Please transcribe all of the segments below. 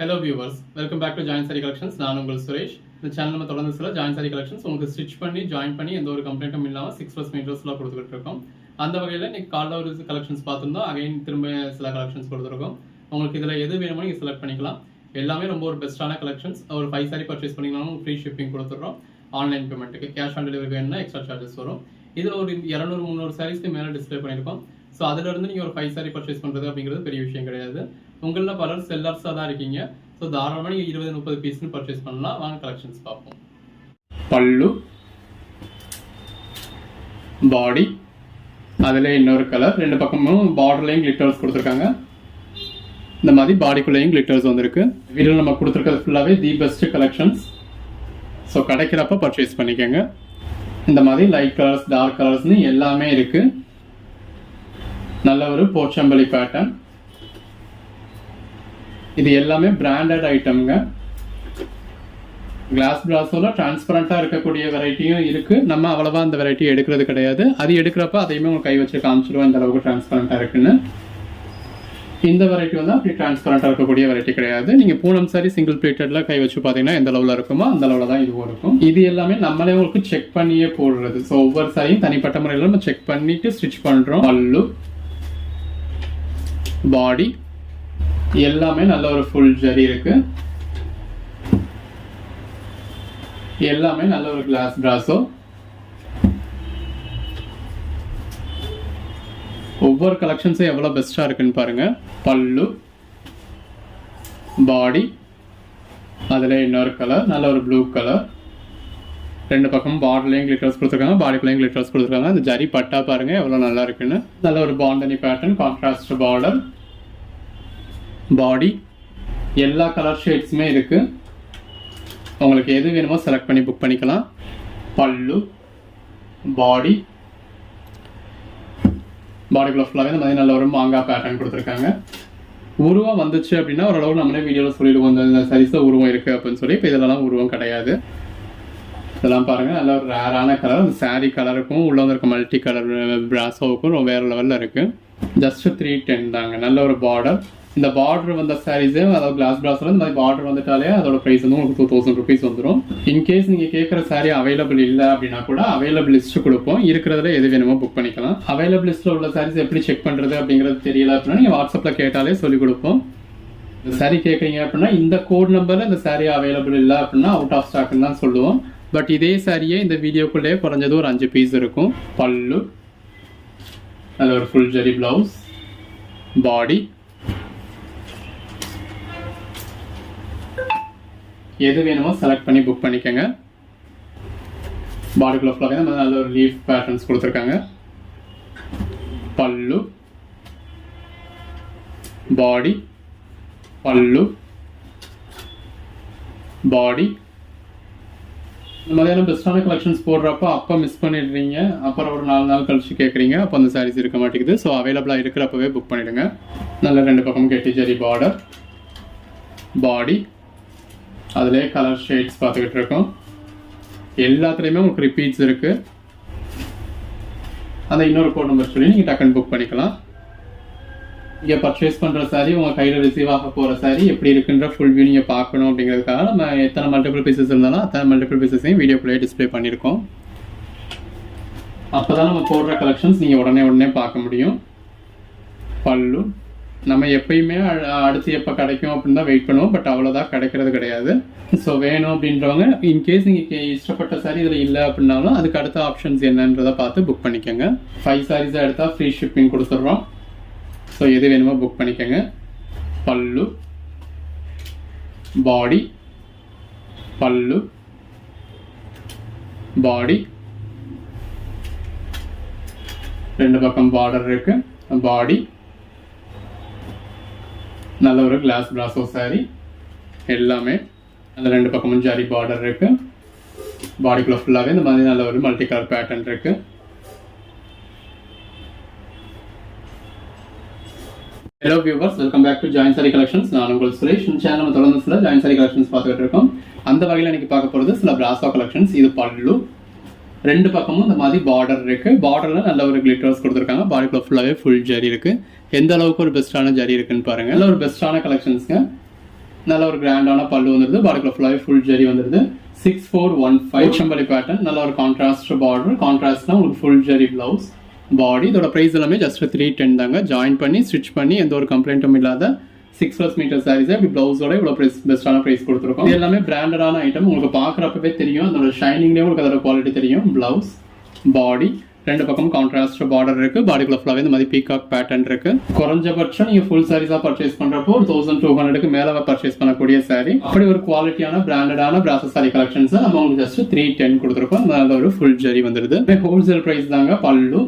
Hello viewers welcome back to join sari collections நான் உங்கள் சுரேஷ். இந்த சேனல் நம்ம தொடர்ந்து சில ஜாயின் சாரி கலெக்ஷன்ஸ் உங்களுக்கு ஸ்டிச் பண்ணி ஜாயின் பண்ணி எந்த ஒரு கம்ப்ளைண்ட்டும் இல்லாமல் சிக்ஸ் ப்ளஸ் மீட்டர்ஸ்லாம் கொடுத்துட்டு இருக்கோம். அந்த வகையில் இன்னைக்கு காலைல ஒரு கலெக்ஷன்ஸ் பார்த்துருந்தோம். அகைன் திரும்ப சில கலெக்ஷன்ஸ் கொடுத்துருக்கோம். உங்களுக்கு இதில் எது வேணுமோ நீங்கள் செலக்ட் பண்ணிக்கலாம். எல்லாமே ரொம்ப ஒரு பெஸ்ட்டான கலெக்ஷன்ஸ் ஒரு ஃபைவ் சாரி பர்ச்சேஸ் பண்ணிங்கனாலும் ஃப்ரீ ஷிப்பிங் கொடுத்துட்றோம். ஆன்லைன் பேமெண்ட்டுக்கு கேஷ் ஆன் டெலிவரி வேணும்னா எக்ஸ்ட்ரா சார்ஜஸ் வரும். இதில் ஒரு இரநூறு முந்நூறு சாரீஸ்க்கு மேலே டிஸ்ப்ளே பண்ணியிருக்கோம் ஸோ அதிலிருந்து நீங்கள் ஒரு ஃபைவ் சாரி பர்ச்சேஸ் பண்ணுறது அப்படிங்கிறது பெரிய விஷயம் கிடையாது. உங்களில் பலர் செல்லர்ஸாக தான் இருக்கீங்க. ஸோ தாராளமாக நீங்கள் இருபது முப்பது பீஸ்னு பர்ச்சேஸ் பண்ணலாம். வாங்க கலெக்ஷன்ஸ் பார்ப்போம். பல்லு பாடி அதில் இன்னொரு கலர் ரெண்டு பக்கமும் பார்டர்லையும் கிளிட்டர்ஸ் கொடுத்துருக்காங்க. இந்த மாதிரி பாடிக்குள்ளேயும் கிளிட்டர்ஸ் வந்திருக்கு. வீடியோ நம்ம கொடுத்துருக்கிறது ஃபுல்லாகவே தி பெஸ்ட் கலெக்ஷன்ஸ் ஸோ கிடைக்கிறப்ப பர்ச்சேஸ் பண்ணிக்கோங்க. இந்த மாதிரி லைட் கலர்ஸ் டார்க் கலர்ஸ்னு எல்லாமே இருக்குது நல்ல ஒரு போச்சம்பள்ளி பேட்டர்ன் இது எல்லாமே பிராண்டட் ஐட்டம்ங்க கிளாஸ் பிராஸோல டிரான்ஸ்பரண்டா இருக்கக்கூடிய வெரைட்டியும் இருக்கு. நம்ம அவ்வளவா அந்த வெரைட்டி எடுக்கிறது கிடையாது. அது எடுக்கிறப்ப அதையுமே உங்களுக்கு கை வச்சு காமிச்சிடுவோம் இந்த அளவுக்கு டிரான்ஸ்பரண்டா இருக்குன்னு. இந்த வெரைட்டி வந்து அப்படி டிரான்ஸ்பரண்டா இருக்கக்கூடிய வெரைட்டி கிடையாது. நீங்க பூனம் சாரி சிங்கிள் பிளேட்டட்ல கை வச்சு பாத்தீங்கன்னா எந்த அளவுல இருக்குமோ அந்த அளவுல தான் இதுவும் இருக்கும். இது எல்லாமே நம்மளே உங்களுக்கு செக் பண்ணியே போடுறது. ஸோ ஒவ்வொரு சாரியும் தனிப்பட்ட முறையில் நம்ம செக் பண்ணிட்டு ஸ்டிச் பண்றோம். பல்லு பாடி எல்லாமே நல்ல ஒரு ஃபுல் ஜரி இருக்கு. எல்லாமே நல்ல ஒரு கிளாஸ் பிராஸோ ஒவ்வொரு கலெக்ஷன்ஸும் எவ்வளோ பெஸ்ட்டாக இருக்குன்னு பாருங்க. பல்லு பாடி அதில் இன்னொரு கலர் நல்ல ஒரு ப்ளூ கலர் ரெண்டு பக்கமும் பாடிலையும் கிளிட்டர்ஸ் கொடுத்துருக்காங்க பாடிக்குள்ளேயும் கிளிட்டர்ஸ் கொடுத்துருக்காங்க. அந்த ஜரி பட்டா பாருங்க எவ்வளோ நல்லா இருக்குன்னு. நல்ல ஒரு bandhani pattern contrast border body எல்லா கலர் ஷேட்ஸுமே இருக்குது உங்களுக்கு எது வேணுமோ செலக்ட் பண்ணி புக் பண்ணிக்கலாம். பல்லு பாடி பாடிக்குள்ள ஃபுல்லாகவே இந்த மாதிரி நல்ல ஒரு மாங்காய் பேட்டர்ன் கொடுத்துருக்காங்க. உருவம் வந்துச்சு அப்படின்னா ஓரளவு நம்மளே வீடியோவில் சொல்லிடுவோம். இந்த சரிச உருவம் இருக்குது அப்படின்னு சொல்லி இப்போ இதெல்லாம் உருவம் கிடையாது. இதெல்லாம் பாருங்கள் நல்ல ஒரு ரேரான கலர் அந்த சாரீ கலருக்கும் உள்ள வந்திருக்க மல்டி கலர் பிராசோவுக்கும் வேறு லெவலில் இருக்குது ஜஸ்ட் த்ரீ டென் தாங்க. நல்ல ஒரு பார்டர் இந்த பார்டர் வந்த சாரீஸே அதாவது கிளாஸ் பிராஸ்ல இந்த மாதிரி பார்டர் வந்துட்டாலே அதோட ப்ரைஸ் வந்து உங்களுக்கு டூ தௌசண்ட் ருபீஸ் வந்துடும் இன்கேஸ் நீங்க கேட்குற சாரீ அவைலபிள் இல்லை அப்படின்னா கூட அவைலபிள் லிஸ்ட் கொடுப்போம். இருக்கிறதுல எது வேணுமோ புக் பண்ணிக்கலாம். அவைலபிள் லிஸ்ட்ல உள்ள சாரீஸ் எப்படி செக் பண்றது அப்படிங்கிறது தெரியல அப்படின்னா நீங்க வாட்ஸ்அப்ல கேட்டாலே சொல்லி கொடுப்போம். இந்த சாரீ கேட்குறீங்க அப்படின்னா இந்த கோட் நம்பர்ல இந்த சாரீ அவைலபிள் இல்லை அப்படின்னா அவுட் ஆஃப் ஸ்டாக்னு தான் சொல்லுவோம். பட் இதே சாரியே இந்த வீடியோக்குள்ளேயே குறைஞ்சது ஒரு அஞ்சு பீஸ் இருக்கும். பல்லு அது ஒரு ஃபுல் ஜரி பிளவுஸ் பாடி எது வேணுமோ செலக்ட் பண்ணி புக் பண்ணிக்கோங்க. பாடிக்குள்ள ஃபுல்லாக நல்ல ஒரு லீஃப் பேட்டர்ன்ஸ் கொடுத்துருக்காங்க. பல்லு பாடி பல்லு பாடி இந்த மாதிரியான பெஸ்ட்டான கலெக்ஷன்ஸ் போடுறப்ப அப்போ மிஸ் பண்ணிடுறீங்க. அப்புறம் ஒரு நாலு நாள் கழிச்சு கேட்குறீங்க அப்போ அந்த சாரீஸ் இருக்க மாட்டேங்குது. ஸோ அவைலபிளாக இருக்கிறப்பவே புக் பண்ணிவிடுங்க நல்ல ரெண்டு பக்கம் கெட்டி ஜரி பார்டர் பாடி அதிலே கலர் ஷேட்ஸ் பார்த்துக்கிட்டு இருக்கோம். எல்லாத்துலேயுமே உங்களுக்கு ரிப்பீட்ஸ் இருக்குது அந்த இன்னொரு கோட் நம்பர் சொல்லி நீங்கள் டக்குன்னு புக் பண்ணிக்கலாம். இங்கே பர்ச்சேஸ் பண்ணுற சாரீ உங்கள் கையில் ரிசீவ் ஆக போகிற சாரீ எப்படி இருக்குன்ற ஃபுல் வியூ நீங்கள் பார்க்கணும் அப்படிங்கிறதுக்காக நம்ம எத்தனை மல்டிபிள் பீசஸ் இருந்தாலும் அத்தனை மல்டிபிள் பீசஸையும் வீடியோக்குள்ளேயே டிஸ்பிளே பண்ணியிருக்கோம். அப்போ தான் நம்ம போடுற கலெக்ஷன்ஸ் நீங்கள் உடனே உடனே பார்க்க முடியும். பல்லு நம்ம எப்பயுமே அ- அடுத்து எப்போ கிடைக்கும் அப்படின்னு தான் வெயிட் பண்ணுவோம். பட் அவ்வளோதான் கிடைக்கிறது கிடையாது. ஸோ வேணும் அப்படின்றவங்க இன்கேஸ் நீங்கள் இஷ்டப்பட்ட சாரி இதில் இல்லை அப்படின்னாலும் அதுக்கு அடுத்த ஆப்ஷன்ஸ் என்னன்றதை பார்த்து புக் பண்ணிக்கோங்க. ஃபைவ் சாரீஸாக எடுத்தால் ஃப்ரீ ஷிப்பிங் கொடுத்துட்றோம். ஸோ எது வேணுமோ புக் பண்ணிக்கோங்க. பல்லு பாடி பல்லு பாடி ரெண்டு பக்கம் பார்டர் இருக்குது பாடி நல்ல ஒரு கிளாஸ் பிராசோ சாரீ எல்லாமே அந்த ரெண்டு பக்கமும் ஜாரி பார்டர் இருக்கு. பாடிக்குள்ள ஃபுல்லாகவே இந்த மாதிரி நல்ல ஒரு மல்டி கலர் பேட்டர்ன் இருக்கு. Hello viewers welcome back to join sari collections நான் உங்கள் சுரேஷ். இந்த சேனல் நம்ம தொடர்ந்து சில ஜாயின் சாரி கலெக்ஷன்ஸ் பார்த்துக்கிட்டு இருக்கோம். அந்த வகையில் இன்னைக்கு பார்க்க போகிறது சில பிராசோ கலெக்ஷன்ஸ் இது பல்லு ரெண்டு பக்கமும் இந்த மாதிரி பார்டர் இருக்குது பார்டரில் நல்ல ஒரு கிளிட்டர்ஸ் கொடுத்துருக்காங்க. பாடிக்குள்ள ஃபுல்லாகவே ஃபுல் ஜரி இருக்குது எந்த அளவுக்கு ஒரு பெஸ்ட்டான ஜரி இருக்குன்னு பாருங்கள் நல்ல ஒரு பெஸ்ட்டான கலெக்ஷன்ஸுங்க நல்ல ஒரு கிராண்டான பல்லு வந்துருது. பாடிக்குள்ள ஃபுல்லாகவே ஃபுல் ஜெரி வந்துருது. சிக்ஸ் ஃபோர் ஒன் ஃபைவ் செம்பரி பேட்டர்ன் நல்ல ஒரு கான்ட்ராஸ்ட் பார்டர் கான்ட்ராஸ்ட்னா உங்களுக்கு ஃபுல் ஜெரி பிளவுஸ் பாடி இதோட ப்ரைஸ் எல்லாமே ஜஸ்ட் த்ரீ டென் தாங்க. ஜாயின் பண்ணி ஸ்டிச் பண்ணி எந்த ஒரு கம்ப்ளைண்ட்டும் இல்லாத சிக்ஸ் ப்ளஸ் மீட்டர் சாரீஸ் இப்படி பிளவுஸோட இவ்வளோ ப்ரைஸ் பெஸ்ட்டான ப்ரைஸ் கொடுத்துருக்கோம். இது எல்லாமே பிராண்டடான ஐட்டம் உங்களுக்கு பார்க்குறப்பவே தெரியும். அதோட ஷைனிங்லேயே உங்களுக்கு அதோட குவாலிட்டி தெரியும். பிளவுஸ் பாடி ரெண்டு பக்கம் கான்ட்ராஸ்ட் பார்டர் இருக்கு. பாடிக்குள்ள ஃபுல்லாகவே இந்த மாதிரி பீகாக் பேட்டர்ன் இருக்கு. குறைஞ்சபட்சம் நீங்க ஃபுல் சாரீஸா பர்ச்சேஸ் பண்றப்போ ஒரு தௌசண்ட் டூ ஹண்ட்ரடுக்கு மேல பர்ச்சேஸ் பண்ணக்கூடிய சாரி அப்படி ஒரு குவாலிட்டியான பிராண்டடான பிராசஸ் சாரி கலெக்ஷன்ஸ் நம்ம உங்களுக்கு ஜஸ்ட் த்ரீ டென் கொடுத்துருக்கோம். நல்ல ஒரு ஃபுல் ஜரி வந்துருது. ஹோல்சேல் பிரைஸ் தாங்க. பல்லு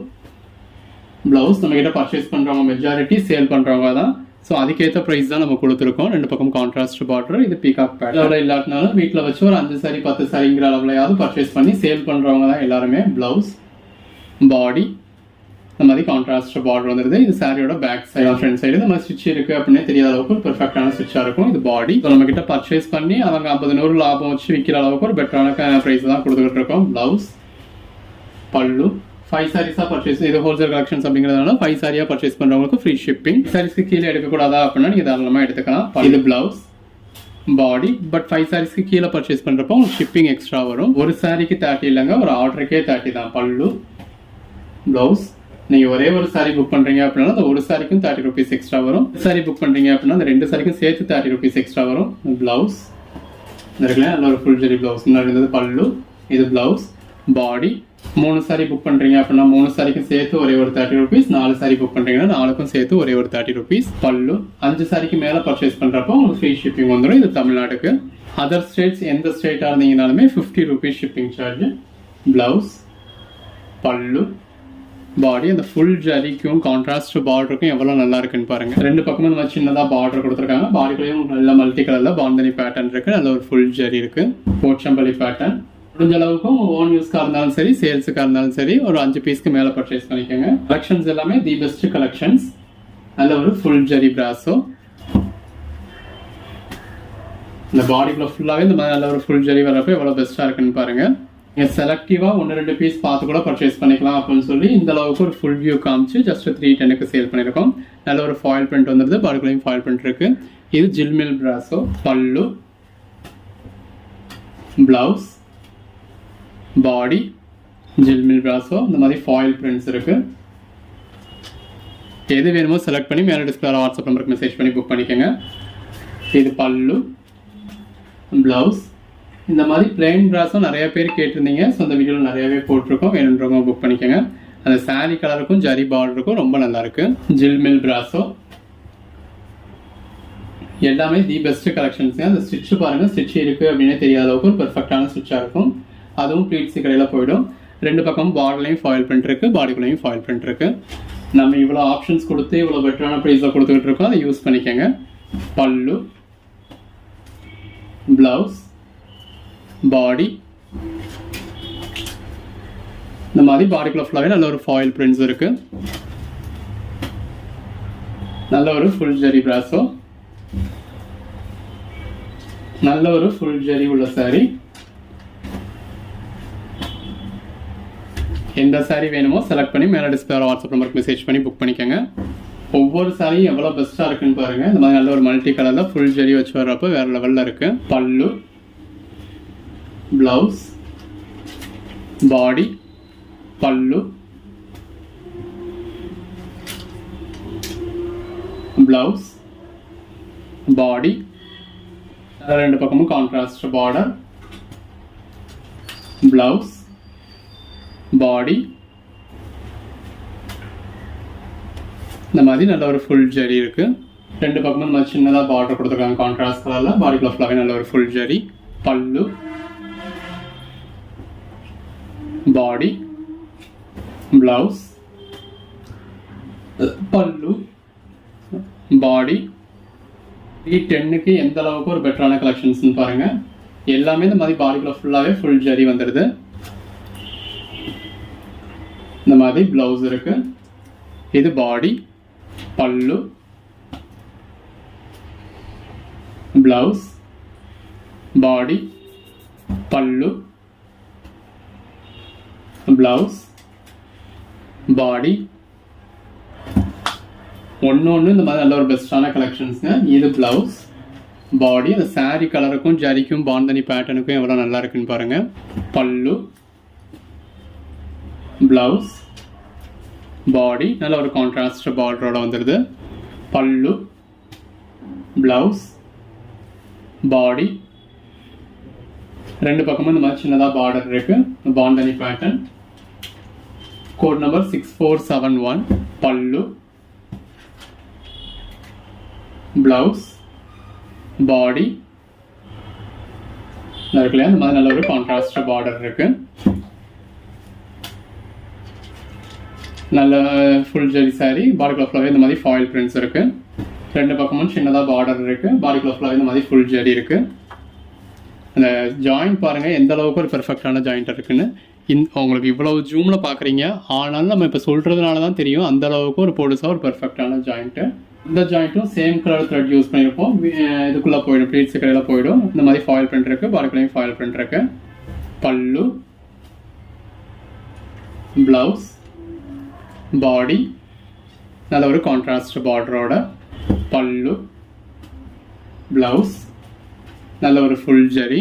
பிளவுஸ் நம்ம கிட்ட பர்ச்சேஸ் பண்றவங்க மெஜாரிட்டி சேல் பண்றவங்க தான் ஸோ அதுக்கேற்ற ப்ரைஸ் தான் நம்ம கொடுத்துருக்கோம். ரெண்டு பக்கம் கான்ட்ராஸ்ட் பார்டர் இது பீகாக் பேட் அதோட இல்லாட்டினாலும் வீட்டில் வச்சு ஒரு அஞ்சு சாரி பத்து சாரிங்கிற அளவுலையாவது பர்ச்சேஸ் பண்ணி சேல் பண்ணுறவங்க தான் எல்லாருமே. ப்ளவுஸ் பாடி இந்த மாதிரி கான்ட்ராஸ்ட் பார்டர் வந்துருது. இது சாரியோட பேக் சைடு ஃப்ரண்ட் சைடு இந்த மாதிரி ஸ்டிச் இருக்கு அப்படின்னு தெரியாத அளவுக்கு ஒரு பெர்ஃபெக்டான சுவிட்சாக இருக்கும். இது பாடி நம்ம கிட்ட பர்ச்சேஸ் பண்ணி அவங்க ஐம்பது நூறு லாபம் வச்சு விற்கிற அளவுக்கு ஒரு பெட்டரான ப்ரைஸ் தான் கொடுத்துக்கிட்டு இருக்கோம். ப்ளவுஸ் பல்லு ஃபைவ் சாரீஸாக பர்ச்சேஸ் இது ஹோல்சேல் கலெக்ஷன்ஸ் அப்படிங்கிறதுனால ஃபைவ் சாரியாக பர்ச்சேஸ் பண்ணுறவங்களுக்கு ஃப்ரீ ஷிப்பிங் சாரீஸ்க்கு கீழே எடுக்கக்கூடாதா அப்படின்னா நீங்கள் தாராளமாக எடுத்துக்கலாம். இது பிளவுஸ் பாடி பட் ஃபைவ் சாரீஸ்க்கு கீழே பர்ச்சேஸ் பண்ணுறப்போ உங்களுக்கு ஷிப்பிங் எக்ஸ்ட்ரா வரும். ஒரு சாரிக்கு தேர்ட்டி இல்லைங்க ஒரு ஆர்டருக்கே தேர்ட்டி தான். பல்லு ப்ளவுஸ் நீங்கள் ஒரே ஒரு சாரி புக் பண்ணுறீங்க அப்படின்னா அந்த ஒரு சாரிக்கும் தேர்ட்டி ருபீஸ் எக்ஸ்ட்ரா வரும். சாரி புக் பண்ணுறீங்க அப்படின்னா அந்த ரெண்டு சாரிக்கும் சேர்த்து தேர்ட்டி ருபீஸ் எக்ஸ்ட்ரா வரும். ப்ளவுஸ் இருக்குல்ல நல்ல ஒரு ஃபுல் ஜெரி ப்ளவுஸ் முன்னாடி இருந்தது பல்லு இது ப்ளவுஸ் பாடி மூணு சாரி புக் பண்ணுறீங்க அப்படின்னா மூணு சாரிக்கும் சேர்த்து ஒரே ஒரு தேர்ட்டி ருபீஸ் நாலு சாரி புக் பண்ணுறீங்கன்னா நாலுக்கும் சேர்த்து ஒரே ஒரு தேர்ட்டி ருபீஸ் பல்லு அஞ்சு சாரிக்கு மேலே பர்ச்சேஸ் பண்ணுறப்போ உங்களுக்கு ஃப்ரீ ஷிப்பிங் வந்துடும் இது தமிழ்நாட்டுக்கு. அதர் ஸ்டேட்ஸ் எந்த ஸ்டேட்டாக இருந்தீங்கனாலுமே fifty rupees shipping charge blouse pallu body அந்த ஃபுல் ஜரிக்கும் கான்ட்ராஸ்ட் பார்டருக்கும் எவ்வளோ நல்லா இருக்குன்னு பாருங்க. ரெண்டு பக்கமும் நம்ம சின்னதாக பார்டர் கொடுத்துருக்காங்க. பாடிக்குள்ளேயும் நல்ல மல்டி கலரில் பாந்தனி பேட்டர்ன் இருக்கு. நல்ல ஒரு ஃபுல் ஜரி இருக்கு. போச்சம்பள்ளி பேட்டர்ன் முடிஞ்ச அளவுக்கும் ஓன் யூஸ்க்காக இருந்தாலும் சரி சேல்ஸுக்காக இருந்தாலும் சரி ஒரு அஞ்சு பீஸ்க்கு மேலே பர்ச்சேஸ் பண்ணிக்கோங்க. கலெக்ஷன்ஸ் எல்லாமே தி பெஸ்ட் கலெக்ஷன்ஸ் நல்ல ஒரு ஃபுல் ஜெரி பிராஸோ இந்த பாடிக்குள்ள ஃபுல்லாகவே இந்த மாதிரி நல்ல ஒரு ஃபுல் ஜெரி வரப்போ எவ்வளோ பெஸ்ட்டாக இருக்குன்னு பாருங்கள் நீங்கள் செலக்டிவாக ஒன்று ரெண்டு பீஸ் பார்த்து கூட பர்ச்சேஸ் பண்ணிக்கலாம் அப்படின்னு சொல்லி இந்த அளவுக்கு ஒரு ஃபுல் வியூ காமிச்சு ஜஸ்ட் த்ரீ டென்னுக்கு சேல் பண்ணியிருக்கோம் நல்ல ஒரு ஃபாயில் பிரிண்ட் வந்துருது பாடிக்குள்ளேயும் ஃபாயில் பிரிண்ட் இருக்குது இது ஜில்மில் பிராஸோ பல்லு பிளவுஸ் பாடி ஜில்மில் பிராஸோ இந்த மாதிரி ஃபாயில் பிரிண்ட்ஸ் இருக்குது எது வேணுமோ செலக்ட் பண்ணி மேலே டிஸ்பிளே வாட்ஸ்அப் நம்பருக்கு மெசேஜ் பண்ணி புக் பண்ணிக்கோங்க. இது பல்லு ப்ளவுஸ் இந்த மாதிரி பிளெயின் ப்ராஸும் நிறைய பேர் கேட்டிருந்தீங்க. ஸோ அந்த வீடியோவில் நிறையவே போட்டிருக்கோம். வேணுன்றவங்க புக் பண்ணிக்கோங்க. அந்த சாரி கலருக்கும் ஜரி பார்டருக்கும் ரொம்ப நல்லாயிருக்கு ஜில் ஜில்மில் பிராஸோ எல்லாமே தி பெஸ்ட் கலெக்ஷன்ஸ் அந்த ஸ்டிச்சு பாருங்கள் ஸ்டிச் இருக்குது அப்படின்னே தெரியாத அளவுக்கு ஒரு பெர்ஃபெக்டான ஸ்டிச்சாக இருக்கும். அதுவும் ப்ளீட்ஸு கடையில் போயிடும். ரெண்டு பக்கம் பார்டர்லையும் ஃபாயில் பிரிண்ட் இருக்குது பாடிக்குள்ளேயும் ஃபாயில் பிரிண்ட் இருக்குது நம்ம இவ்வளோ ஆப்ஷன்ஸ் கொடுத்து இவ்வளோ பெட்டரான ப்ரைஸில் கொடுத்துக்கிட்டு இருக்கோம் அதை யூஸ் பண்ணிக்கோங்க. பல்லு ப்ளவுஸ் பாடி இந்த மாதிரி பாடிக்குள்ள ஃபுல்லாகவே நல்ல ஒரு ஃபாயில் பிரிண்ட்ஸ் இருக்குது நல்ல ஒரு ஃபுல் ஜெரி பிராஸோ நல்ல ஒரு ஃபுல் ஜெரி உள்ள சாரீ எந்த சாரி வேணுமோ செலக்ட் பண்ணி மேலே டிஸ்பிளே வாட்ஸ்அப் நம்பருக்கு மெசேஜ் பண்ணி புக் பண்ணிக்கோங்க. ஒவ்வொரு சாரியும் எவ்வளோ பெஸ்ட்டாக இருக்குன்னு பாருங்கள் இந்த மாதிரி நல்ல ஒரு மல்டி கலரில் ஃபுல் ஜெரி வச்சு வர்றப்போ வேறு லெவலில் இருக்குது பல்லு ப்ளவுஸ் பாடி பல்லு ப்ளவுஸ் பாடி ரெண்டு பக்கமும் கான்ட்ராஸ்ட் பார்டர் ப்ளவுஸ் பாடி இந்த மாதிரி நல்ல ஒரு ஃபுல் ஜரி இருக்கு. ரெண்டு பக்கமும் நம்ம சின்னதாக பார்டர் கொடுத்துருக்காங்க. கான்ட்ராஸ்ட் கலரில் பாடிக்குள்ள ஃபுல்லாகவே நல்ல ஒரு ஃபுல் ஜரி பல்லு. பாடி பிளவுஸ் பல்லு. பாடி த்ரீ டென்னுக்கு எந்த அளவுக்கு ஒரு பெட்டரான கலெக்ஷன்ஸ்னு பாருங்கள் எல்லாமே இந்த மாதிரி பாடிக்குள்ள ஃபுல்லாகவே ஃபுல் ஜரி வந்துடுது இந்த மாதிரி பிளவுஸ் இருக்கு. இது பாடி பல்லு பிளவுஸ் பாடி பல்லு பிளவுஸ் பாடி ஒன்று ஒன்று இந்த மாதிரி நல்ல ஒரு பெஸ்ட்டான கலெக்ஷன்ஸுங்க இது பிளவுஸ் பாடி அந்த சாரீ கலருக்கும் ஜரிக்கும் பாந்தனி பேட்டர்னுக்கும் எவ்வளோ நல்லா இருக்குன்னு பாருங்கள் பல்லு பிளவுஸ் பாடி நல்ல ஒரு கான்ட்ராஸ்ட் பார்டரோட வந்துடுது பல்லு ப்ளவுஸ் பாடி ரெண்டு பக்கமும் இந்த மாதிரி சின்னதாக பார்டர் இருக்குது bandhani pattern code number six four seven one pallu blouse body இருக்குல்லையா இந்த மாதிரி நல்ல ஒரு கான்ட்ராஸ்ட் பார்டர் இருக்குது நல்ல ஃபுல் ஜெரி சாரி பாடிக்குள்ள ஃபுல்லாகவே இந்த மாதிரி ஃபாயில் பிரிண்ட்ஸ் இருக்கு. ரெண்டு பக்கமும் சின்னதாக பார்டர் இருக்கு. பாடிக்குள்ள ஃபுல்லாகவே இந்த மாதிரி ஃபுல் ஜெரி இருக்கு. அந்த ஜாயிண்ட் பாருங்க எந்த அளவுக்கு ஒரு பெர்ஃபெக்டான ஜாயிண்ட் இருக்குன்னு. இந் உங்களுக்கு இவ்வளவு ஜூமில் பார்க்குறீங்க ஆனாலும் நம்ம இப்போ சொல்கிறதுனால தான் தெரியும். அந்த அளவுக்கு ஒரு பொடுசாக ஒரு பெர்ஃபெக்டான ஜாயிண்ட்டு இந்த ஜாயிண்ட்டும் சேம் கலர் த்ரெட் யூஸ் பண்ணியிருப்போம் இதுக்குள்ளே போயிடும். ப்ளீட்ஸ் கடையில் போயிடும். இந்த மாதிரி ஃபாயில் பிரிண்ட் இருக்குது பாடிக்குள்ளேயும் ஃபாயில் பிரிண்ட் இருக்குது பல்லு. ப்ளவுஸ் பாடி நல்ல ஒரு கான்ட்ராஸ்ட் பார்டரோட பல்லு. ப்ளவுஸ் நல்ல ஒரு ஃபுல் ஜரி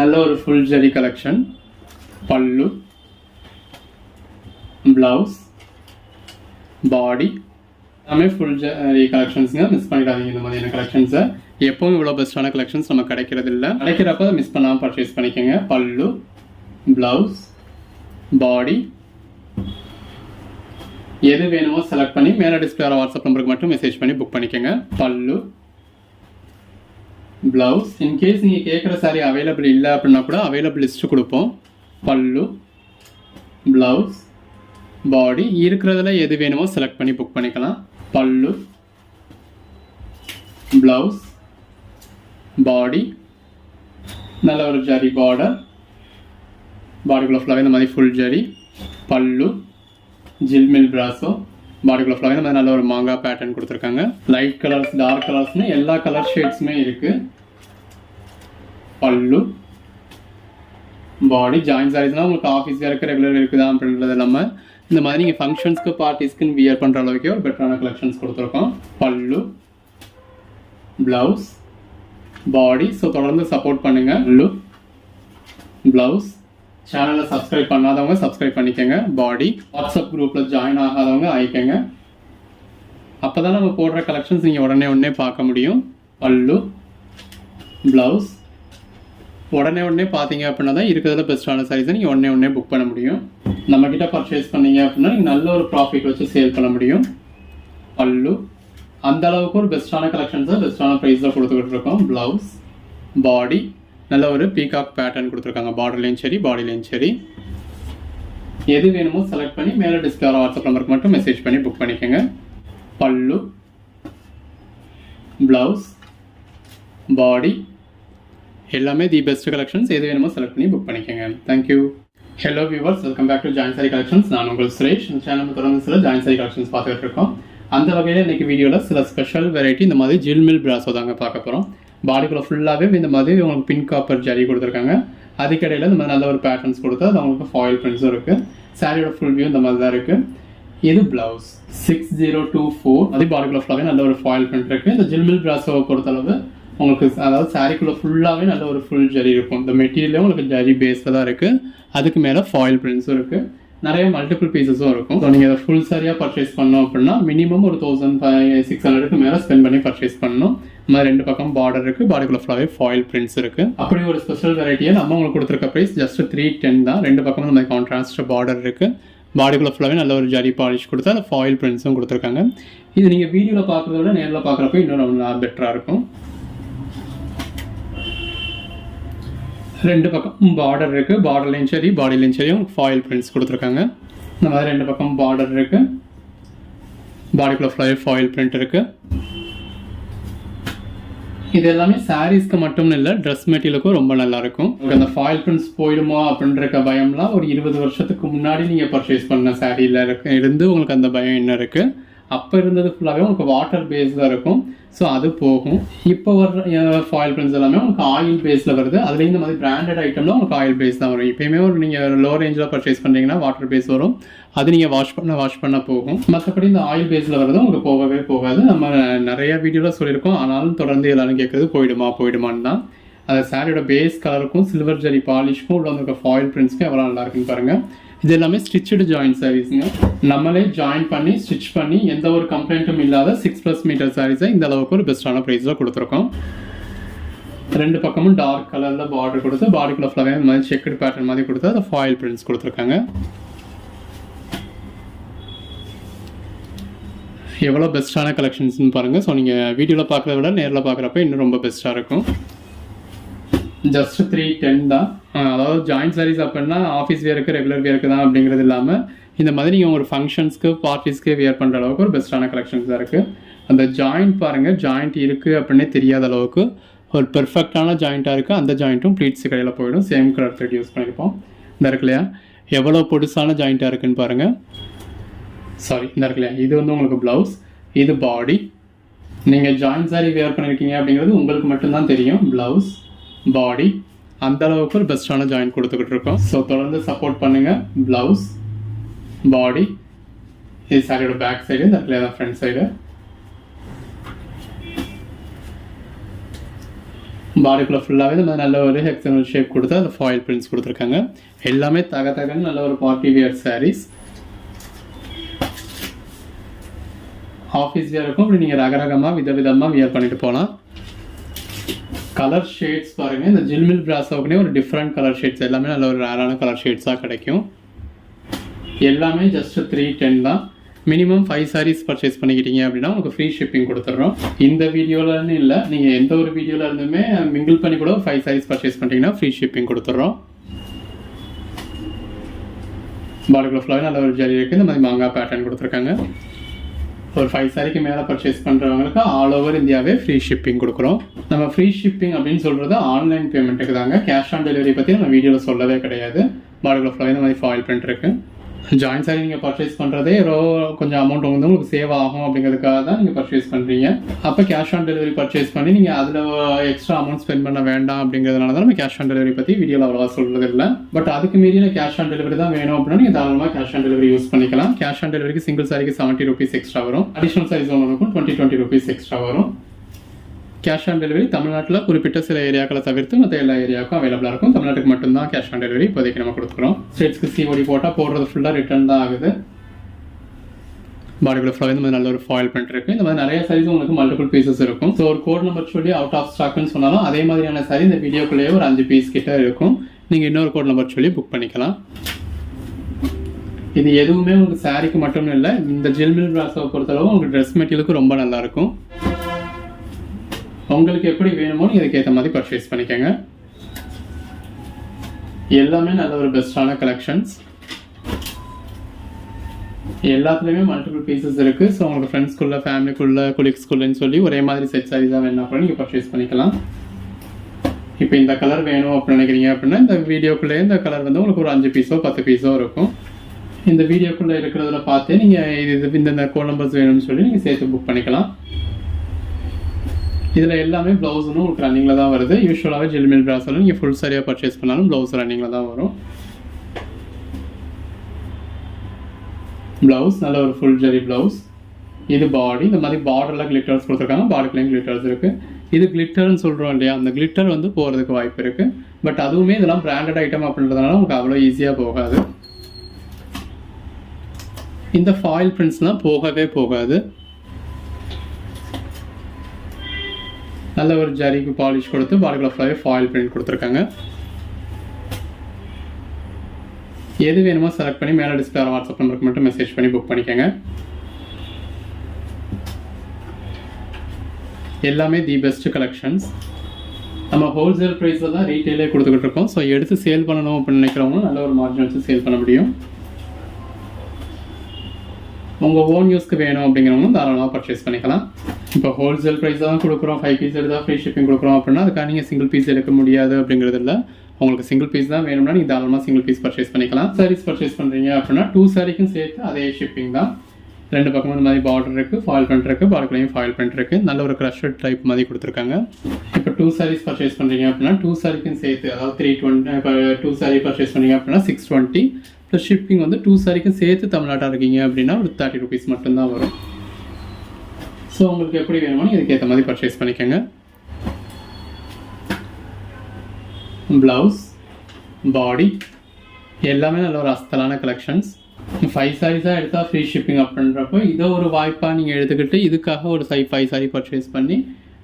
நல்ல ஒரு full zari collection pallu. Blouse body எல்லாமே ஃபுல் ஜரி கலெக்ஷன்ஸுங்க மிஸ் பண்ணிடாதீங்க இந்த மாதிரியான கலெக்ஷன்ஸை எப்பவும் இவ்வளோ பெஸ்ட்டான கலெக்ஷன்ஸ் நம்ம கிடைக்கிறது இல்லை கிடைக்கிறப்ப மிஸ் பண்ணாமல் பர்ச்சேஸ் பண்ணிக்கோங்க. பல்லு. ப்ளவுஸ் பாடி எது வேணுமோ செலக்ட் பண்ணி மேலே டிஸ்பிளே வாட்ஸ்அப் நம்பருக்கு மட்டும் மெசேஜ் பண்ணி புக் பண்ணிக்கோங்க. பல்லு. ப்ளவுஸ் இன்கேஸ் நீங்கள் கேட்குற saree அவைலபிள் இல்லை அப்படின்னா கூட அவைலபிள் லிஸ்ட்டு கொடுப்போம். பல்லு. ப்ளவுஸ் பாடி இருக்கிறதுல எது வேணுமோ செலக்ட் பண்ணி புக் பண்ணிக்கலாம். பல்லு. ப்ளவுஸ் பாடி நல்ல ஒரு ஜரி பார்டர் பாடிக்குள்ள ஃபுல்லாகவே இந்த மாதிரி ஃபுல் ஜரி பல்லு. ஜில்மில் பிராஸோ பாடிக்குள்ள ஃப்ளவர் மாதிரி நல்ல ஒரு மாங்காய் பேட்டர்ன் கொடுத்துருக்காங்க. லைட் கலர்ஸ் டார்க் கலர்ஸ்னு எல்லா கலர் ஷேட்ஸுமே இருக்கு. பல்லு பாடி ஜாயின் சாரீஸ்னால் உங்களுக்கு ஆஃபீஸ் இருக்க ரெகுலர் இருக்குதா அப்படின்றது இல்லாமல் இந்த மாதிரி நீங்கள் ஃபங்க்ஷன்ஸ்க்கு பார்ட்டிஸ்க்குன்னு வியர் பண்ணுற அளவுக்கு ஒரு பெட்டரான கலெக்ஷன்ஸ் கொடுத்துருக்கோம். பல்லு ப்ளவுஸ் பாடி ஸோ தொடர்ந்து சப்போர்ட் பண்ணுங்கள் லு ப்ளவுஸ் சேனலை சப்ஸ்கிரைப் பண்ணாதவங்க சப்ஸ்கிரைப் பண்ணிக்கோங்க. பாடி வாட்ஸ்அப் குரூப்பில் ஜாயின் ஆகாதவங்க ஆயிக்கங்க அப்போ தான் நம்ம போடுற கலெக்ஷன்ஸ் நீங்கள் உடனே உடனே பார்க்க முடியும். பல்லு ப்ளவுஸ் உடனே உடனே பார்த்தீங்க அப்படின்னா தான் இருக்கிறதுல பெஸ்ட்டான சைஸை நீங்கள் உடனே உடனே புக் பண்ண முடியும். நம்மக்கிட்ட பர்ச்சேஸ் பண்ணீங்க அப்படின்னா நீங்கள் நல்ல ஒரு ப்ராஃபிட் வச்சு சேல் பண்ண முடியும். பல்லு. அந்த அளவுக்கு ஒரு பெஸ்ட்டான கலெக்ஷன்ஸை பெஸ்ட்டான ப்ரைஸில் கொடுத்துக்கிட்டு இருக்கோம். ப்ளவுஸ் பாடி நல்ல ஒரு பீகாக் பேட்டர்ன் கொடுத்துருக்காங்க. பார்டர்லேயும் சரி பாடிலையும் சரி எது வேணுமோ செலக்ட் பண்ணி மேலே டிஸ்பிளே வாட்ஸ்அப் நம்பருக்கு மட்டும் மெசேஜ் பண்ணி புக் பண்ணிக்கோங்க. பல்லு ப்ளவுஸ் பாடி எல்லாமே தி பெஸ்ட் கலெக்ஷன்ஸ் எது வேணுமோ செலக்ட் பண்ணி புக் பண்ணிக்கோங்க. Thank you hello viewers welcome back to join sari collections நான் உங்கள் சுரேஷ். இந்த சேனல் தொடர்ந்து சில ஜாயின் சாரி கலெக்ஷன்ஸ் பார்த்துட்டு இருக்கோம். அந்த வகையில் இன்னைக்கு வீடியோவில் சில ஸ்பெஷல் வெரைட்டி இந்த மாதிரி ஜில்மில் பிராஸோ தாங்க பார்க்க போகிறோம் பாடிக்குள்ளே ஃபுல்லாகவே இந்த மாதிரி உங்களுக்கு பின் காப்பர் ஜரி கொடுத்துருக்காங்க. அதுக்கடையில் இந்த மாதிரி நல்ல ஒரு பேட்டர்ன்ஸ் கொடுத்து அது உங்களுக்கு ஃபாயில் பிரிண்ட்ஸும் இருக்குது சாரியோட ஃபுல் வியூ இந்த மாதிரி தான் இருக்குது இது blouse six zero two four அதே பாடிக்குள்ள ஃபுல்லாகவே நல்ல ஒரு ஃபாயில் பிரிண்ட் இருக்குது இந்த ஜில்மில் பிராஸோவை பொறுத்தளவு உங்களுக்கு அதாவது சாரிக்குள்ளே ஃபுல்லாகவே நல்ல ஒரு ஃபுல் ஜரி இருக்கும். இந்த மெட்டீரியலே உங்களுக்கு ஜரி பேஸில் தான் இருக்குது அதுக்கு மேலே ஃபாயில் பிரிண்ட்ஸும் இருக்குது நிறைய மல்டிபிள் பீசஸும் இருக்கும். ஸோ நீங்கள் அதை ஃபுல் சாரியாக பர்ச்சேஸ் பண்ணோம் அப்படின்னா மினிமம் ஒரு தௌசண்ட் ஃபைவ் சிக்ஸ் ஹண்ட்ரடுக்கு மேலே ஸ்பெண்ட் பண்ணி பர்ச்சேஸ் பண்ணணும். மாதிரி ரெண்டு பக்கம் பார்டர் இருக்குது பாடிக்குள்ள ஃபுல்லாகவே ஃபாயில் பிரிண்ட்ஸ் இருக்குது அப்படி ஒரு ஸ்பெஷல் வெரைட்டியை நம்ம உங்களுக்கு கொடுத்துருக்க ப்ரைஸ் ஜஸ்ட் த்ரீ டென் தான். ரெண்டு பக்கமும் நம்ம கான்ட்ராஸ்ட் பார்டர் இருக்குது பாடிக்குள்ள ஃபுல்லாகவே நல்ல ஒரு ஜரி பாலிஷ் கொடுத்து அந்த ஃபாயில் பிரிண்ட்ஸும் கொடுத்துருக்காங்க. இது நீங்கள் வீடியோவில் பார்க்குறத விட நேரில் பார்க்குறப்ப இன்னும் ரொம்ப பெட்டராக இருக்கும். ரெண்டு பக்கம் பார்டர் இருக்கு. பார்டர்லையும் சரி பாடிலையும் சரி ஃபாயில் பிரிண்ட்ஸ் கொடுத்துருக்காங்க. இந்த மாதிரி ரெண்டு பக்கம் பார்டர் இருக்கு. பாடிக்குள்ள ஃபுல்லாகவே ஃபாயில் பிரிண்ட் இருக்குது இது எல்லாமே சாரீஸ்க்கு மட்டும் இல்லை ட்ரெஸ் மெட்டீரியலுக்கும் ரொம்ப நல்லா இருக்கும் அந்த ஃபாயில் பிரிண்ட்ஸ் போயிடுமோ அப்படின்ற பயம்லாம் ஒரு இருபது வருஷத்துக்கு முன்னாடி நீங்கள் பர்ச்சேஸ் பண்ண சாரியில் இருக்க இருந்து உங்களுக்கு அந்த பயம் என்ன இருக்கு. அப்போ இருந்தது ஃபுல்லாகவே உங்களுக்கு வாட்டர் பேஸ்டாக இருக்கும். ஸோ அது போகும். இப்போ வர ஃபாயில் பிரிண்ட்ஸ் எல்லாமே உங்களுக்கு ஆயில் பேஸில் வருது. அதுலேயும் இந்த மாதிரி பிராண்டட் ஐட்டம்லாம் உங்களுக்கு ஆயில் பேஸ் தான் வரும். எப்பயுமே ஒரு நீங்கள் லோ ரேஞ்சில் பர்ச்சேஸ் பண்ணுறீங்கன்னா வாட்டர் பேஸ் வரும். அது நீங்கள் வாஷ் பண்ண வாஷ் பண்ண போகும். மற்றபடி இந்த ஆயில் பேஸில் வரது உங்களுக்கு போகவே போகாது. நம்ம நிறைய வீடியோவில் சொல்லியிருக்கோம். ஆனாலும் தொடர்ந்து எல்லாரும் கேட்குறது போயிடுமா போயிடுமான்னு தான். அந்த சாரியோட பேஸ் கலருக்கும் சில்வர் ஜெரி பாலிஷ்க்கும் உள்ள வந்து ஃபாயில் பிரிண்ட்ஸ்க்கும் எவ்வளோ நல்லா இருக்குன்னு பாருங்கள் இது எல்லாமே ஸ்டிச்சுடு ஜாயிண்ட் சாரீஸுங்க நம்மளே ஜாயின் பண்ணி ஸ்டிச் பண்ணி எந்த ஒரு கம்ப்ளைண்ட்டும் இல்லாத சிக்ஸ் ப்ளஸ் மீட்டர் சாரீஸை இந்த அளவுக்கு ஒரு பெஸ்ட்டான ப்ரைஸில் கொடுத்துருக்கோம். ரெண்டு பக்கமும் டார்க் கலரில் பார்டர் கொடுத்து பாடிக்குள்ள ஃபுல்லாகவே இந்த மாதிரி செக்குடு பேட்டர்ன் மாதிரி கொடுத்து அதை ஃபாயில் பிரிண்ட்ஸ் கொடுத்துருக்காங்க. எவ்வளோ பெஸ்ட்டான கலெக்ஷன்ஸ்னு பாருங்கள் ஸோ நீங்கள் வீடியோவில் பார்க்குறத விட நேரில் பார்க்குறப்ப இன்னும் ரொம்ப பெஸ்ட்டாக இருக்கும். ஜஸ்ட் த்ரீ டென் தான். அதாவது ஜாயிண்ட் சாரீஸ் அப்படின்னா ஆஃபீஸ் வேருக்கு ரெகுலர் வேருக்கு தான் அப்படிங்கிறது இல்லாமல் இந்த மாதிரி நீங்கள் ஒரு ஃபங்க்ஷன்ஸ்க்கு பார்ட்டிஸ்க்கு வியர் பண்ணுற அளவுக்கு ஒரு பெஸ்ட்டான கலெக்ஷன்ஸ் தான் இருக்குது அந்த ஜாயிண்ட் பாருங்கள் ஜாயிண்ட் இருக்குது அப்படின்னே தெரியாத அளவுக்கு ஒரு பெர்ஃபெக்டான ஜாயிண்ட்டாக இருக்குது அந்த ஜாயிண்ட்டும் ப்ளீட்ஸ் கடையில் போயிடும். சேம் கலர் த்ரெட் யூஸ் பண்ணியிருப்போம் இந்த இருக்கு இல்லையா? எவ்வளோ பொடுசான ஜாயிண்ட்டாக இருக்குன்னு பாருங்கள் சாரி இந்த இருக்கு இல்லையா? இது வந்து உங்களுக்கு ப்ளவுஸ் இது பாடி நீங்கள் ஜாயிண்ட் சாரி வேர் பண்ணியிருக்கீங்க அப்படிங்கிறது உங்களுக்கு மட்டும்தான் தெரியும். ப்ளவுஸ் பாடி அந்த அளவுக்கு ஒரு பெஸ்ட்டான ஜாயின் கொடுத்துக்கிட்டு இருக்கோம் ஸோ தொடர்ந்து சப்போர்ட் பண்ணுங்கள் ப்ளவுஸ் பாடி இது சாரியோட பேக் சைடு இந்த இடத்துல தான் ஃப்ரண்ட் சைடு பாடிக்குள்ளே ஃபுல்லாகவே இந்த மாதிரி நல்ல ஒரு ஹெக்ஸனல் ஷேப் கொடுத்து அந்த ஃபாயில் பிரிண்ட்ஸ் கொடுத்துருக்காங்க. எல்லாமே தக தகன்னு நல்ல ஒரு பார்ட்டி வியர் சாரீஸ் ஆஃபீஸ் வியருக்கும் இருக்கும் இப்படி நீங்கள் ரகரகமாக விதவிதமாக வியர் பண்ணிட்டு போகலாம் கலர் ஷேட்ஸ் பாருங்கள் இந்த ஜில்மில் பிராஸோக்குனே ஒரு டிஃப்ரெண்ட் கலர் ஷேட்ஸ் எல்லாமே நல்ல ஒரு ரேரான கலர் ஷேட்ஸாக கிடைக்கும். எல்லாமே ஜஸ்ட் த்ரீ டென் தான். மினிமம் ஃபைவ் சாரீஸ் பர்ச்சேஸ் பண்ணிக்கிட்டீங்க அப்படின்னா உங்களுக்கு ஃப்ரீ ஷிப்பிங் கொடுத்துட்றோம் இந்த வீடியோலன்னு இல்லை. நீங்கள் எந்த ஒரு வீடியோவில் இருந்துமே மிங்கிள் பண்ணி கூட ஃபைவ் சாரீஸ் பர்ச்சேஸ் பண்ணிட்டீங்கன்னா ஃப்ரீ ஷிப்பிங் கொடுத்துட்றோம் பாலிகுலர் ஃபுல்லாகவே நல்ல ஒரு ஜரி இருக்குது இந்த மாதிரி மாங்காய் பேட்டர்ன் கொடுத்துருக்காங்க. ஒரு ஃபைவ் சாரிக்கு மேலே பர்ச்சேஸ் பண்ணுறவங்களுக்கு ஆல் ஓவர் இந்தியாவே ஃப்ரீ ஷிப்பிங் கொடுக்குறோம். நம்ம ஃப்ரீ ஷிப்பிங் அப்படின்னு சொல்கிறது ஆன்லைன் பேமெண்ட்டுக்கு தாங்க. கேஷ் ஆன் டெலிவரி பற்றி நம்ம வீடியோவில் சொல்லவே கிடையாது. மாடல் ஃபுல்லாக இந்த மாதிரி ஃபாயில் பிரிண்ட் ஜாயின் சாரி நீங்கள் பர்ச்சேஸ் பண்ணுறதே ரோ கொஞ்சம் அமௌண்ட் வந்து உங்களுக்கு சேவ் ஆகும் அப்படிங்கிறதுக்காக தான் நீங்கள் பர்ச்சேஸ் பண்ணுறீங்க அப்போ கேஷ் ஆன் டெலிவரி பர்ச்சேஸ் பண்ணி நீங்கள் அதில் எக்ஸ்ட்ரா அமௌண்ட் ஸ்பெண்ட் பண்ண வேண்டாம் அப்படிங்கிறதுனால தான் நம்ம கேஷ் ஆன் டெலிவரி பற்றி வீடியோவில் அவ்வளோவா சொல்கிறது இல்லை. பட் அதுக்கு மீறின கேஷ் ஆன் டெலிவரி தான் வேணும் அப்படின்னா நீங்கள் தாராளமாக கேஷ் ஆன் டெலிவரி யூஸ் பண்ணிக்கலாம். கேஷ் ஆன் டெலிவரிக்கு சிங்கிள் சாரிக்கு செவன்ட்டி ருபீஸ் எக்ஸ்ட்ரா வரும். அடிஷனல் சாரீஸ் ஒன்றுக்கும் டுவெண்ட்டி டுவெண்ட்டி ருபீஸ் எக்ஸ்ட்ரா வரும். கேஷ் ஆன் டெலிவரி தமிழ்நாட்டில் குறிப்பிட்ட சில ஏரியாக்களை தவிர்த்து மற்ற எல்லா ஏரியாவுக்கும் அவைலபிளாக இருக்கும். தமிழ்நாட்டுக்கு மட்டும்தான் கேஷ் ஆன் டெலிவரி இப்போதைக்கு நம்ம கொடுக்குறோம். ஸ்டேட்ஸ்க்கு சிஓடி போட்டால் போடுறது ஃபுல்லாக ரிட்டர்ன் தான் ஆகுது. பாடிக்குள்ள ஃபுல்லாக இந்த மாதிரி நல்ல ஒரு ஃபாயில் பிரிண்ட் இருக்கு. இந்த மாதிரி நிறைய சாரீஸ் உங்களுக்கு மல்டிபிள் பீசஸ் இருக்கும். ஸோ ஒரு கோட் நம்பர் சொல்லி அவுட் ஆஃப் ஸ்டாக்னு சொன்னாலும் அதே மாதிரியான சாரி இந்த வீடியோக்குள்ளேயே ஒரு அஞ்சு பீஸ் கிட்ட இருக்கும். நீங்கள் இன்னொரு கோட் நம்பர் சொல்லி புக் பண்ணிக்கலாம். இது எதுவுமே உங்களுக்கு சாரிக்கு மட்டும் இல்லை இந்த ஜில்மில் பிராஸை பொறுத்தளவு உங்களுக்கு ட்ரெஸ் மெட்டீரியலுக்கு ரொம்ப நல்லாயிருக்கும் உங்களுக்கு எப்படி வேணுமோ நீங்கள் இதுக்கேற்ற மாதிரி பர்ச்சேஸ் பண்ணிக்கோங்க. எல்லாமே நல்ல ஒரு பெஸ்ட்டான கலெக்ஷன்ஸ் எல்லாத்துலேயுமே மல்டிபிள் பீசஸ் இருக்குது ஸோ உங்களுக்கு ஃப்ரெண்ட்ஸ்குள்ள ஃபேமிலிக்குள்ள கொலிக்ஸ்குள்ளன்னு சொல்லி ஒரே மாதிரி செட் சாரீஸாக வேணா கூட நீங்கள் பர்ச்சேஸ் பண்ணிக்கலாம். இப்போ இந்த கலர் வேணும் அப்படின்னு நினைக்கிறீங்க அப்படின்னா இந்த வீடியோக்குள்ளே இந்த கலர் வந்து உங்களுக்கு ஒரு அஞ்சு பீஸோ பத்து பீஸோ இருக்கும். இந்த வீடியோக்குள்ளே இருக்கிறதுல பார்த்து நீங்கள் இது இந்த கோட் நம்பர்ஸ் வேணும்னு சொல்லி நீங்கள் சேர்த்து புக் பண்ணிக்கலாம். இதில் எல்லாமே ப்ளவுஸ்னு உங்களுக்கு ரன்னிங்கில் தான் வருது. யூஸ்வலாகவே ஜெல்மில் பிராஸில் நீங்கள் ஃபுல் சரியாக பர்ச்சேஸ் பண்ணாலும் ப்ளவுஸ் ரன்னிங்கில் தான் வரும். ப்ளவுஸ் நல்ல ஒரு ஃபுல் ஜெரி ப்ளவுஸ் இது பாடி இந்த மாதிரி பார்டரில் கிளிட்டர்ஸ் கொடுத்துருக்காங்க. பாடிக்குள்ளேயும் கிளிட்டர்ஸ் இருக்குது இது கிளிட்டர்னு சொல்கிறோம் இல்லையா? அந்த கிளிட்டர் வந்து போகிறதுக்கு வாய்ப்பு இருக்குது பட் அதுவுமே இதெல்லாம் பிராண்டட் ஐட்டம் அப்படின்றதுனால உங்களுக்கு அவ்வளோ ஈஸியாக போகாது. இந்த ஃபாயில் பிரிண்ட்ஸ்லாம் போகவே போகாது. நல்ல ஒரு ஜரிக்கு பாலிஷ் கொடுத்து பாடிக்குள்ள ஃபுல்லாகவே ஃபாயில் பிரிண்ட் கொடுத்துருக்காங்க. எது வேணுமோ செலக்ட் பண்ணி மேலே டிஸ்பிளே வாட்ஸ்அப் நம்பருக்கு மட்டும் மெசேஜ் பண்ணி புக் பண்ணிக்கோங்க. எல்லாமே தி பெஸ்ட் கலெக்ஷன்ஸ் நம்ம ஹோல்சேல் ப்ரைஸில் தான் ரீட்டெயிலே கொடுத்துக்கிட்டு இருக்கோம். ஸோ எடுத்து சேல் பண்ணணும் அப்படின்னு நினைக்கிறவங்களும் நல்ல ஒரு மார்ஜின் வச்சு சேல் பண்ண முடியும். உங்கள் ஓன் யூஸ்க்கு வேணும் அப்படிங்கிறவங்க தாராளமாக பர்ச்சேஸ் பண்ணிக்கலாம். இப்போ ஹோல்சேல் ப்ரைஸ் தான் கொடுக்குறோம். ஃபைவ் பீஸ் எடுத்தால் ஃப்ரீ ஷிப்பிங் கொடுக்குறோம் அப்படின்னா அதுக்காக நீங்கள் சிங்கிள் பீஸ் எடுக்க முடியாது அப்படிங்கிறது இல்லை. உங்களுக்கு சிங்கிள் பீஸ் தான் வேணும்னா நீங்கள் தாராளமாக சிங்கிள் பீஸ் பர்ச்சேஸ் பண்ணிக்கலாம். சாரீஸ் பர்ச்சேஸ் பண்ணுறீங்க அப்படின்னா டூ சாரிக்கும் சேர்த்து அதே ஷிப்பிங் தான். ரெண்டு பக்கமும் இந்த மாதிரி பார்டர் இருக்குது ஃபாயில் பண்ணிருக்கு இருக்குது ஃபாயில் print இருக்குது நல்ல ஒரு க்ரஷர் டைப் மாதிரி கொடுத்துருக்காங்க. இப்போ டூ சாரீஸ் பர்ச்சேஸ் பண்ணுறீங்க அப்படின்னா டூ சாரிக்கும் சேர்த்து அதாவது த்ரீ டுவெண்ட்டி இப்போ டூ சாரி பர்ச்சேஸ் பண்ணீங்க அப்படின்னா சிக்ஸ் டுவெண்ட்டி ப்ளஸ் ஷிப்பிங் வந்து டூ சாரிக்கும் சேர்த்து தமிழ்நாட்டாக இருக்கீங்க அப்படின்னா ஒரு தேர்ட்டி ருபீஸ் மட்டும்தான் வரும். ஸோ உங்களுக்கு எப்படி வேணுமோ இதுக்கேற்ற மாதிரி பர்ச்சேஸ் பண்ணிக்கோங்க. ப்ளவுஸ் பாடி எல்லாமே நல்ல ஒரு அஸ்தலான கலெக்ஷன்ஸ் ஃபைவ் சாரீஸாக எடுத்தால் ஃப்ரீ ஷிப்பிங் அப்படின்றப்போ இதை ஒரு வாய்ப்பாக நீங்கள் எடுத்துக்கிட்டு இதுக்காக ஒரு சை ஃபைவ் சாரி பர்ச்சேஸ் பண்ணி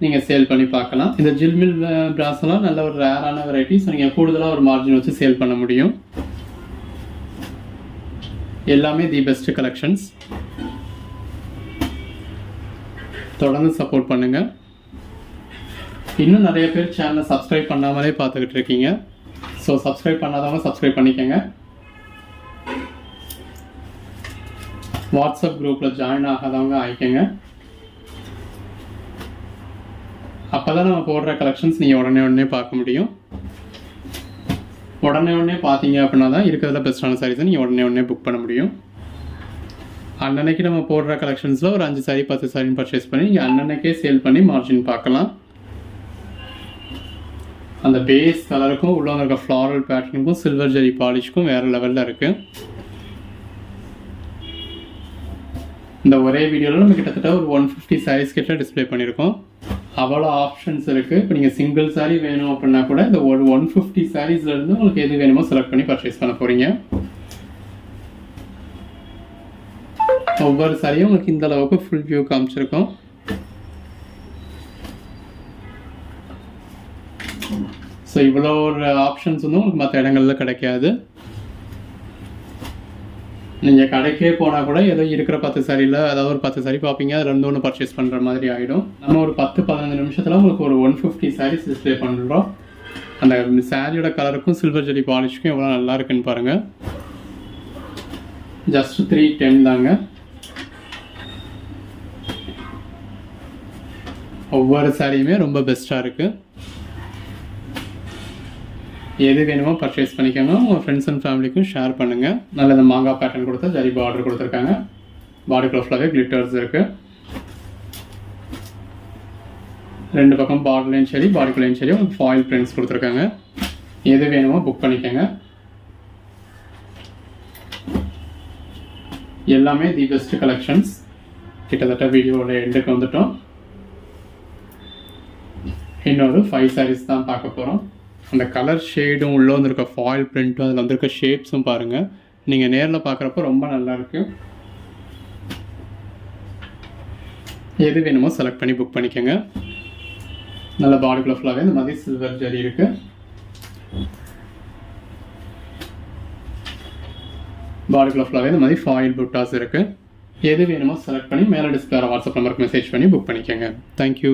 நீங்கள் சேல் பண்ணி பார்க்கலாம். இந்த ஜில்மில் பிராஸ்லாம் நல்ல ஒரு ரேரான வெரைட்டிஸ் நீங்கள் கூடுதலாக ஒரு மார்ஜின் வச்சு சேல் பண்ண முடியும். எல்லாமே தி பெஸ்ட் கலெக்ஷன்ஸ் தொடர்ந்து சப்போர்ட் பண்ணுங்கள் இன்னும் நிறைய பேர் சேனலை சப்ஸ்கிரைப் பண்ணாமலே பார்த்துக்கிட்டு இருக்கீங்க. ஸோ சப்ஸ்கிரைப் பண்ணாதவங்க சப்ஸ்கிரைப் பண்ணிக்கோங்க. வாட்ஸ்அப் குரூப்பில் ஜாயின் ஆகாதவங்க ஆகிக்கங்க அப்போ தான் நம்ம போடுற கலெக்ஷன்ஸ் நீங்கள் உடனே உடனே பார்க்க முடியும். உடனே உடனே பார்த்தீங்க அப்படின்னா தான் இருக்கிறதுல பெஸ்ட்டான சாரீஸை நீங்கள் உடனே உடனே புக் பண்ண முடியும். அன்னன்னைக்கு நம்ம போடுற கலெக்ஷன்ஸில் ஒரு அஞ்சு சாரி பத்து சாரின்னு பர்ச்சேஸ் பண்ணி நீங்கள் அன்னன்னைக்கே சேல் பண்ணி மார்ஜின் பார்க்கலாம். அந்த பேஸ் கலருக்கும் உள்ள இருக்க ஃப்ளாரல் பேட்டர்னுக்கும் சில்வர் ஜெரி பாலிஷ்க்கும் வேறு லெவலில் இருக்குது இந்த ஒரே வீடியோவில் நம்ம கிட்டத்தட்ட ஒரு ஒன் ஃபிஃப்டி சாரீஸ் கிட்ட டிஸ்ப்ளே பண்ணியிருக்கோம். அவ்வளோ ஆப்ஷன்ஸ் இருக்குது இப்போ நீங்கள் சிங்கிள் சாரீ வேணும் அப்படின்னா கூட இந்த ஒரு ஒன் ஃபிஃப்டி சாரீஸ்லேருந்து உங்களுக்கு எது வேணுமோ செலக்ட் பண்ணி பர்ச்சேஸ் பண்ண போகிறீங்க ஒவ்வொரு சாரியும் உங்களுக்கு இந்த அளவுக்கு ஃபுல் வியூ காமிச்சிருக்கோம். ஸோ இவ்வளோ ஒரு ஆப்ஷன்ஸ் வந்து உங்களுக்கு மற்ற இடங்கள்ல கிடைக்காது. நீங்கள் கடைக்கே போனால் கூட ஏதோ இருக்கிற பத்து சரியில் அதாவது ஒரு பத்து சரி பார்ப்பீங்க அது ரெண்டு ஒன்று பர்ச்சேஸ் பண்ணுற மாதிரி ஆகிடும் நம்ம ஒரு பத்து பதினஞ்சு நிமிஷத்தில் உங்களுக்கு ஒரு ஒன் ஃபிஃப்டி சாரீஸ் டிஸ்பிளே பண்ணுறோம் அந்த சாரியோட கலருக்கும் சில்வர் ஜெலி பாலிஷ்க்கும் எவ்வளோ நல்லா இருக்குன்னு பாருங்கள் ஜஸ்ட் த்ரீ டென் தாங்க. ஒவ்வொரு சாரியுமே ரொம்ப பெஸ்ட்டாக இருக்குது எது வேணுமோ பர்ச்சேஸ் பண்ணிக்கோங்க. உங்கள் ஃப்ரெண்ட்ஸ் அண்ட் ஃபேமிலிக்கும் ஷேர் பண்ணுங்கள் நல்ல இந்த மாங்காய் பேட்டர்ன் கொடுத்தா ஜரி பார்டர் கொடுத்துருக்காங்க. பாடி ஃபுல்லாகவே கிளிட்டர்ஸ் இருக்குது ரெண்டு பக்கம் பார்டர்லையும் சரி பாடிக்குள்ளேயும் சரி உங்களுக்கு ஃபாயில் பிரிண்ட்ஸ் கொடுத்துருக்காங்க. எது வேணுமோ புக் பண்ணிக்கோங்க. எல்லாமே தி பெஸ்ட் கலெக்ஷன்ஸ் கிட்டத்தட்ட வீடியோவோட எண்டுக்கு வந்துட்டோம். இன்னொரு ஃபைவ் சாரீஸ் தான் பார்க்க போகிறோம் அந்த கலர் ஷேடும் உள்ளே வந்திருக்க ஃபாயில் பிரிண்ட்டும் அதில் வந்திருக்க ஷேப்ஸும் பாருங்கள் நீங்கள் நேரில் பார்க்குறப்ப ரொம்ப நல்லா எது வேணுமோ செலக்ட் பண்ணி புக் பண்ணிக்கோங்க. நல்ல பாடிக்குள்ள ஃபுல்லாகவே இந்த மாதிரி சில்வர் ஜரி இருக்குது பாடிக்குள்ள ஃபுல்லாகவே இந்த மாதிரி ஃபாயில் புட்டாஸ் இருக்குது எது வேணுமோ செலக்ட் பண்ணி மேலே டிஸ்பிளே வாட்ஸ்அப் நம்பருக்கு மெசேஜ் பண்ணி புக் பண்ணிக்கோங்க. Thank you